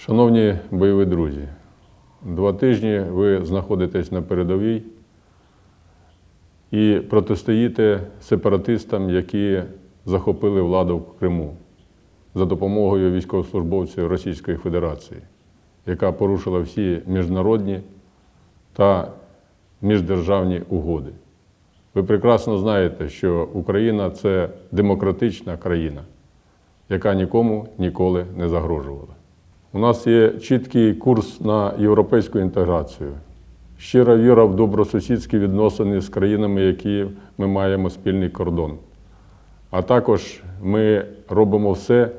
Шановні бойові друзі, два тижні ви знаходитесь на передовій і протистоїте сепаратистам, які захопили владу в Криму за допомогою військовослужбовців Російської Федерації, яка порушила всі міжнародні та міждержавні угоди. Ви прекрасно знаєте, що Україна це демократична країна, яка нікому ніколи не загрожувала. У нас є чіткий курс на європейську інтеграцію, щира віра в добросусідські відносини з країнами, які ми маємо спільний кордон. А також ми робимо все,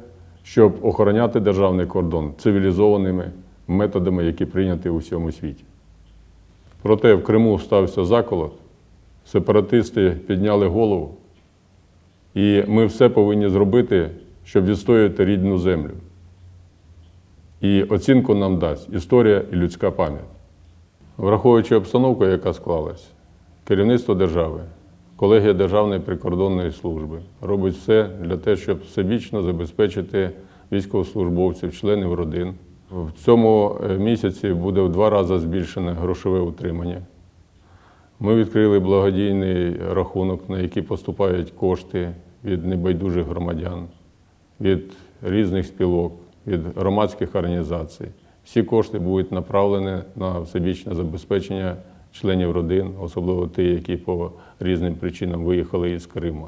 щоб охороняти державний кордон цивілізованими методами, які прийняті у всьому світі. Проте в Криму стався заколот, сепаратисти підняли голову, і ми все повинні зробити, щоб відстояти рідну землю. І оцінку нам дасть історія і людська пам'ять. Враховуючи обстановку, яка склалась, керівництво держави, колегія Державної прикордонної служби робить все для того, щоб всебічно забезпечити військовослужбовців, членів родин. В цьому е, місяці буде в два рази збільшене грошове утримання. Ми відкрили благодійний рахунок, на який поступають кошти від небайдужих громадян, від різних спілок, від громадських організацій. Всі кошти будуть направлені на всебічне забезпечення членів родин, особливо ті, які по різним причинам виїхали із Криму.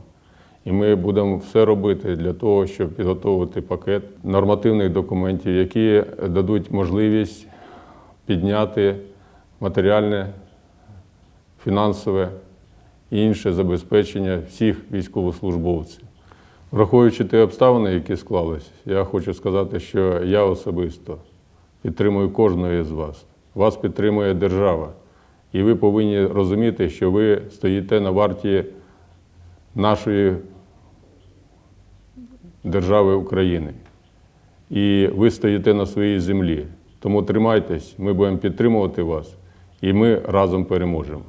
І ми будемо все робити для того, щоб підготувати пакет нормативних документів, які дадуть можливість підняти матеріальне фінансове і інше забезпечення всіх військовослужбовців. Враховуючи ті обставини, які склались, я хочу сказати, що я особисто підтримую кожного з вас. Вас підтримує держава. І ви повинні розуміти, що ви стоїте на варті нашої держави України. І ви стоїте на своїй землі. Тому тримайтесь, ми будемо підтримувати вас, і ми разом переможемо.